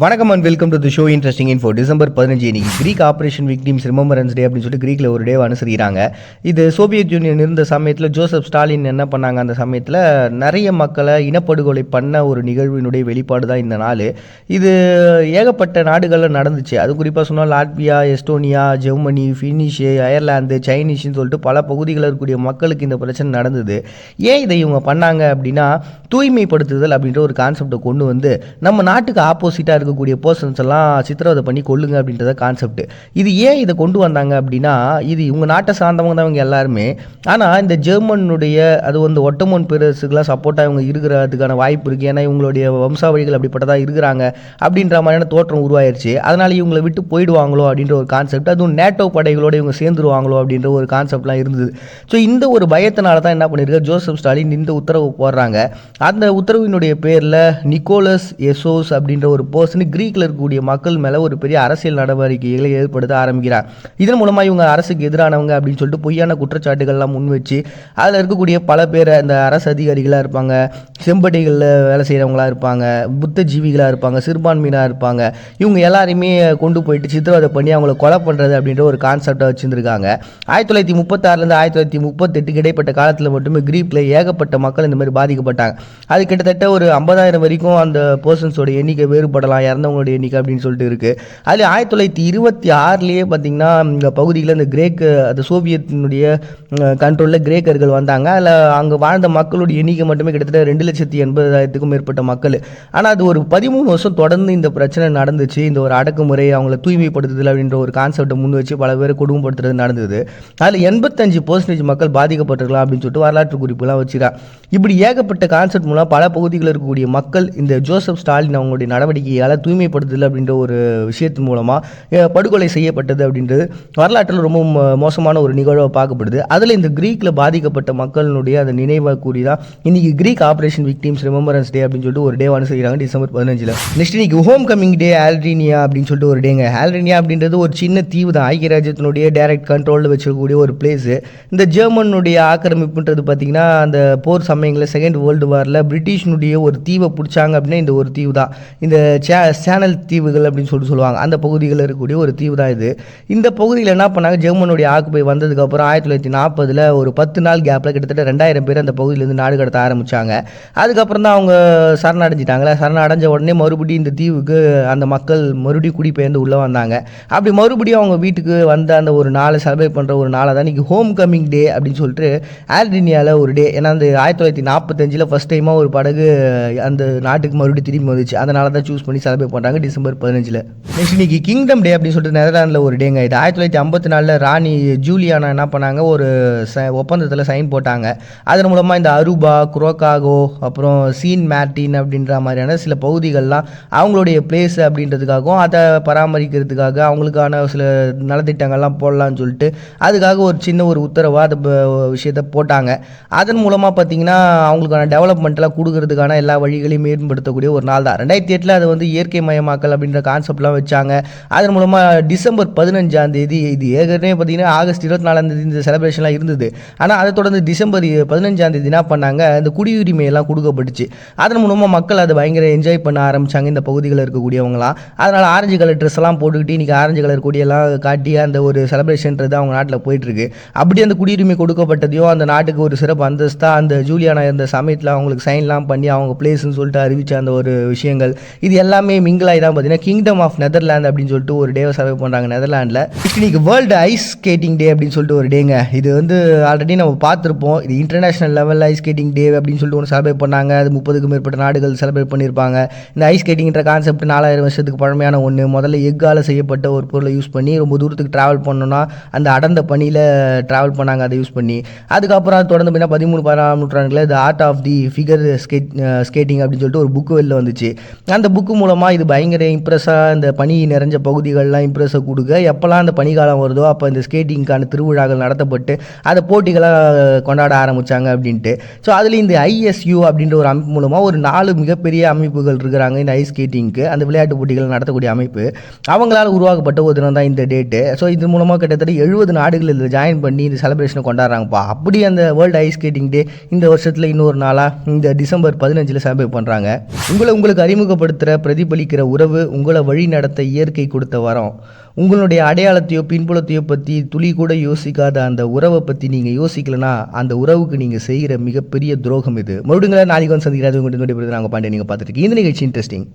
வணக்கம் and welcome to the show interesting info December பதினஞ்சு இன்னைக்கு Greek operation victims remembrance day அப்படின்னு சொல்லிட்டு கிரீக்கில் ஒரு டே அனுசரிக்கிறாங்க. இது சோவியத் யூனியன் இருந்த சமயத்தில் ஜோசப் ஸ்டாலின் என்ன பண்ணாங்க? அந்த சமயத்தில் நிறைய மக்களை இனப்படுகொலை பண்ண ஒரு நிகழ்வினுடைய வெளிப்பாடு தான் இந்த நாள். இது ஏகப்பட்ட நாடுகளில் நடந்துச்சு. அது குறிப்பாக சொன்னால் Latvia Estonia Germany Finnish Ireland சைனீஸ்னு சொல்லிட்டு பல பகுதிகளில் இருக்கக்கூடிய மக்களுக்கு இந்த பிரச்சனை நடந்தது. ஏன் இதை இவங்க பண்ணாங்க அப்படின்னா தூய்மைப்படுத்துதல் அப்படின்ற ஒரு கான்செப்டை கொண்டு வந்து நம்ம நாட்டுக்கு ஆப்போசிட்டாக இருக்கக்கூடிய பர்சன்ஸ் எல்லாம் சித்திரவதை பண்ணி கொள்ளுங்க அப்படின்றத கான்செப்ட் இது ஏன் இதை கொண்டு வந்தாங்க அப்படின்னா இது இவங்க நாட்டை சார்ந்தவங்க தான் இவங்க எல்லாருமே. ஆனால் இந்த ஜெர்மனுடைய அது வந்து ஒட்டமோன் பேரரசுக்கெல்லாம் சப்போர்ட்டாக இவங்க இருக்கிறதுக்கான வாய்ப்பு இருக்குது ஏன்னா இவங்களுடைய வம்சாவழிகள் அப்படிப்பட்டதாக இருக்கிறாங்க அப்படின்ற மாதிரியான தோற்றம் உருவாயிருச்சு. அதனால் இவங்களை விட்டு போயிடுவாங்களோ அப்படின்ற ஒரு கான்செப்ட் அதுவும் நேட்டோ படைகளோட இவங்க சேர்ந்துருவாங்களோ அப்படின்ற ஒரு கான்செப்ட்லாம் இருந்தது. ஸோ இந்த ஒரு பயத்தினால தான் என்ன பண்ணியிருக்காரு ஜோசப் ஸ்டாலின் இந்த உத்தரவு போடுறாங்க. அந்த உத்தரவினுடைய பேரில் நிக்கோலஸ் எசோஸ் அப்படின்ற ஒரு பர்சன் கிரீக்கில் இருக்கக்கூடிய மக்கள் மேலே ஒரு பெரிய அரசியல் நடவடிக்கைகளை ஏற்படுத்த ஆரம்பிக்கிறார். இதன் மூலமாக இவங்க அரசுக்கு எதிரானவங்க அப்படின்னு சொல்லிட்டு பொய்யான குற்றச்சாட்டுகள்லாம் முன் வச்சு அதில் இருக்கக்கூடிய பல பேர் அந்த அரசு அதிகாரிகளாக இருப்பாங்க செம்பட்டிகளில் வேலை செய்கிறவங்களா இருப்பாங்க புத்த ஜீவிகளாக இருப்பாங்க சிறுபான்மையினாக இருப்பாங்க. இவங்க எல்லாரையுமே கொண்டு போயிட்டு சித்திரவதை பண்ணி அவங்கள கொலை பண்ணுறது அப்படின்ற ஒரு கான்செப்டை வச்சுருந்துருக்காங்க. ஆயிரத்தி தொள்ளாயிரத்தி முப்பத்தாறுலேருந்து ஆயிரத்தி தொள்ளாயிரத்தி முப்பத்தெட்டுக்கு இடைப்பட்ட காலத்தில் மட்டுமே கிரீப்பில் ஏகப்பட்ட மக்கள் இந்த மாதிரி பாதிக்கப்பட்டாங்க. அது கிட்டத்தட்ட ஒரு ஐம்பதாயிரம் வரைக்கும் அந்த பர்சன்ஸோட எண்ணிக்கை வேறுபடலாம் இறந்தவங்களுடைய எண்ணிக்கை அப்படின்னு சொல்லிட்டு இருக்குது அதில் ஆயிரத்தி தொள்ளாயிரத்தி இருபத்தி ஆறுலேயே பார்த்தீங்கன்னா இந்த பகுதியில் இந்த கிரேக்கு அந்த சோவியத்தினுடைய கண்ட்ரோலில் கிரேக்கர்கள் வந்தாங்க. அதில் அங்கே வாழ்ந்த மக்களுடைய எண்ணிக்கை மட்டுமே கிட்டத்தட்ட ரெண்டு லட்சத்தி எண்பதாயிரத்துக்கும் மேற்பட்ட மக்கள். ஆனால் அது ஒரு பதிமூணு வருஷம் தொடர்ந்து இந்த பிரச்சனை நடந்துச்சு. இந்த ஒரு அடக்குமுறை அவங்கள தூய்மைப்படுத்துதல் அப்படின்ற ஒரு கான்செப்டை முன் வச்சு பல பேர் கொடுமைப்படுத்துறது நடந்தது. அதில் எண்பத்தஞ்சு பர்சன்டேஜ் மக்கள் பாதிக்கப்பட்டிருக்கலாம் அப்படின்னு சொல்லிட்டு வரலாற்று குறிப்புலாம் வச்சுக்கிறான் இப்படி ஏகப்பட்ட கான்செப்ட் மூலம் பல பகுதிகளில் இருக்கக்கூடிய மக்கள் இந்த ஜோசப் ஸ்டாலின் அவங்களுடைய நடவடிக்கையால் தூய்மைப்படுத்துதல் அப்படின்ற ஒரு விஷயத்தின் மூலமாக படுகொலை செய்யப்பட்டது அப்படின்றது வரலாற்றில் ரொம்ப மோசமான ஒரு நிகழ்வாக பார்க்கப்படுது. அதில் இந்த கிரீக்கில் பாதிக்கப்பட்ட மக்களினுடைய அந்த நினைவாக கூடி தான் இன்னைக்கு Greek operation victims remembrance day அப்படின்னு சொல்லிட்டு ஒரு டே அனுசரிக்கிறாங்க டிசம்பர் பதினஞ்சில். நெக்ஸ்ட் இன்னைக்கு ஹோம் கமிங் டே ஆல்ரினியா அப்படின்னு சொல்லிட்டு ஒரு டேங்க. ஆல்ரினியா அப்படின்றது ஒரு சின்ன தீவு தான். ஐக்கிய ராஜ்யத்தினுடைய டைரக்ட் கண்ட்ரோலில் வச்சிருக்கக்கூடிய ஒரு பிளேஸு இந்த ஜெர்மனுடைய ஆக்கிரமிப்புன்றது பார்த்தீங்கன்னா அந்த போர் சமயங்களில் செகண்ட் வேர்ல்டு வாரில் பிரிட்டிஷ்னுடைய ஒரு தீவை பிடிச்சாங்க அப்படின்னா இந்த ஒரு தீவு தான். இந்த சே சேனல் தீவுகள் அப்படின்னு சொல்லிட்டு சொல்லுவாங்க. அந்த பகுதிகளில் இருக்கக்கூடிய ஒரு தீவு தான் இது. இந்த பகுதியில் என்ன பண்ணாங்க? ஜெர்மனுடைய ஆக்குப்பை வந்ததுக்கப்புறம் ஆயிரத்தி தொள்ளாயிரத்தி நாற்பதில் ஒரு பத்து நாள் கேப்பில் கிட்டத்தட்ட ரெண்டாயிரம் பேர் அந்த பகுதியிலேருந்து நாடு கடத்த ஆரம்பித்தாங்க அதுக்கப்புறம் தான் அவங்க சரணடைஞ்சிட்டாங்களே. சரணடைஞ்ச உடனே மறுபடியும் இந்த தீவுக்கு அந்த மக்கள் மறுபடியும் குடிபெயர்ந்து உள்ளே வந்தாங்க. அப்படி மறுபடியும் அவங்க வீட்டுக்கு வந்த அந்த ஒரு நாளை செலிப்ரேட் பண்ணுற ஒரு நாளை தான் இன்றைக்கி ஹோம் கமிங் டே அப்படின்னு சொல்லிட்டு ஆல்டினியாவில் ஒரு டே ஏன்னா அந்த ஆயிரத்தி தொள்ளாயிரத்தி நாற்பத்தஞ்சில் ஃபஸ்ட் டைமாக ஒரு படகு அந்த நாட்டுக்கு மறுபடியும் திரும்பி வந்துச்சு. அதனால தான் சூஸ் பண்ணி செலிப்ரேட் பண்ணுறாங்க டிசம்பர் பதினஞ்சில். நெக்ஸ்ட் இன்னைக்கு கிங்டம் டே அப்படின்னு சொல்லிட்டு நெதர்லாண்டில் ஒரு டேங்க இது ஆயிரத்தி தொள்ளாயிரத்தி ஐம்பத்தி நாலில் ராணி ஜூலியானா என்ன பண்ணாங்க? ஒரு ச ஒப்பந்தத்தில் சைன் போட்டாங்க. அதன் மூலமாக இந்த அருபா குரோகாகோ அப்புறம் சீன் மேட்டின் அப்படின்ற மாதிரியான சில பகுதிகள்லாம் அவங்களுடைய பிளேஸ் அப்படின்றதுக்காகவும் அதை பராமரிக்கிறதுக்காக அவங்களுக்கான சில நலத்திட்டங்கள்லாம் போடலான்னு சொல்லிட்டு அதுக்காக ஒரு சின்ன ஒரு உத்தரவாக அந்த விஷயத்தை போட்டாங்க. அதன் மூலமாக பார்த்தீங்கன்னா அவங்களுக்கான டெவலப்மெண்ட்லாம் கொடுக்கறதுக்கான எல்லா வழிகளையும் மேம்படுத்தக்கூடிய ஒரு நாள் தான். ரெண்டாயிரத்தி எட்டில் அது வந்து இயற்கை மயமாக்கல் அப்படின்ற கான்செப்ட்லாம் வச்சாங்க. அதன் மூலமாக டிசம்பர் பதினஞ்சாம் தேதி இது ஏற்கனவே பார்த்தீங்கன்னா ஆகஸ்ட் இருபத்தி நாலாம் தேதி இந்த செலிப்ரேஷன்லாம் இருந்தது. ஆனால் அதை தொடர்ந்து டிசம்பர் பதினஞ்சாம் தேதி என்ன பண்ணாங்க? இந்த குடியுரிமை எல்லாம் கொடுக்கப்பட்டுச்சு. அதன் மூலமாக மக்கள் அதை பயங்கர என்ஜாய் பண்ண ஆரம்பித்தாங்க இந்த பகுதிகளில் இருக்கக்கூடியவங்களாம். அதனால் ஆரஞ்சு கலர் ட்ரெஸ் எல்லாம் போட்டுக்கிட்டு இன்றைக்கி ஆரஞ்சு கலர் கொடியெல்லாம் காட்டி அந்த ஒரு செலிப்ரேஷன்றது அவங்க நாட்டில் போயிட்டுருக்கு. அப்படி அந்த குடியுரிமை கொடுக்கப்பட்டதையும் அந்த நாட்டுக்கு ஒரு சிறப்பு அந்தஸ்தாக அந்த ஜூலியானா இருந்த சமயத்தில் அவங்களுக்கு சைன்லாம் பண்ணி அவங்க பிளேஸ்ன்னு சொல்லிட்டு அறிவிச்ச அந்த ஒரு விஷயங்கள் இது எல்லாமே மிங்கிளாகி தான் பார்த்தீங்கன்னா கிங்டம் ஆஃப் நெதர்லாந்து அப்படின்னு சொல்லிட்டு ஒரு டேவை சர்வே பண்ணுறாங்க நெதர்லாண்டில் இன்னைக்கு வேர்ல்டு ஐஸ் ஸ்கேட்டிங் டே அப்படின்னு சொல்லிட்டு ஒரு டேங்க இது வந்து ஆல்ரெடி நம்ம பார்த்துருப்போம். இது இன்டர்நேஷனல் லெவலில் ஐஸ் ஸ்கேட்டிங் டே அப்படின்னு சொல்லிட்டு ஒன்று செலிப்ரேட் பண்ணாங்க. அது முப்பதுக்கும் மேற்பட்ட நாடுகள் செலிப்ரேட் பண்ணியிருப்பாங்க. இந்த ஐஸ் ஸ்கேட்டிங்ன்ற கான்செப்ட் நாலாயிரம் வருஷத்துக்கு பழமையான ஒன்று முதல்ல எக்கால் செய்யப்பட்ட ஒரு பொருளை யூஸ் பண்ணி ரொம்ப தூரத்துக்கு ட்ராவல் பண்ணோன்னா அந்த அடர்ந்த பணியில் ட்ராவல் பண்ணாங்க அதை யூஸ் பண்ணி. அதுக்கப்புறம் அது தொடர்ந்து பார்த்தீங்கன்னா பதிமூணு பதினாறாம் நூற்றாண்டில் the art of the figure skate skating அப்படின்னு சொல்லிட்டு ஒரு புக்கு வெளில வந்துச்சு. அந்த புக்கு மூலமாக இது பயங்கர இம்ப்ரெஸ்ஸாக இந்த பனி நிறைஞ்ச பகுதிகள்லாம் இம்ப்ரெஸ்ஸை கொடுக்க. எப்போல்லாம் அந்த பனிக்காலம் வருதோ அப்போ இந்த ஸ்கேட்டிங்க்கான திருவிழாக்கள் நடத்தப்பட்டு அதை போட்டிகளாக கொண்டாட ஆரம்பித்தாங்க அப்படின்ட்டு. ஸோ அதில் இந்த ஐஎஸ்யூ அப்படின்ற ஒரு அமைப்பு மூலமாக ஒரு நாலு மிகப்பெரிய அமைப்புகள் இருக்கிறாங்க இந்த ஐஸ் ஸ்கேட்டிங்க்கு அந்த விளையாட்டு போட்டிகள் நடத்தக்கூடிய அமைப்பு. அவங்களால் உருவாக்கப்பட்ட ஒரு தினம் தான் இந்த டேட்டு ஸோ இது மூலமாக கிட்டத்தட்ட எழுபது நாடுகள் இதில் ஜாயின் பண்ணி இந்த செலிப்ரேஷனை கொண்டாடுறாங்கப்பா. அப்படி அந்த வேர்ல்டு ஐஸ் ஸ்கேட்டிங் டே இந்த வருஷத்தில் இன்னொரு நாளாக இந்த டிசம்பர் பதினஞ்சில் செலிப்ரேட் பண்ணுறாங்க உங்களை உங்களுக்கு அறிமுகப்படுத்துகிற பிரதி பிரதிபலிக்கிற உறவு உங்களை வழி நடத்த இயற்கை கொடுத்த வரம். உங்களுடைய அடையாளத்தையோ பின்புலத்தையோ பற்றி துளி கூட யோசிக்காத அந்த உறவை பற்றி நீங்கள் யோசிக்கலனா அந்த உறவுக்கு நீங்கள் செய்கிற மிகப்பெரிய துரோகம் இது. மறுபடியும் நாளைக்கு வந்து சந்திக்கிறாங்க நாங்கள் பாண்டிய நீங்கள் பார்த்துட்டு இந்த நிகழ்ச்சி இன்ட்ரெஸ்டிங்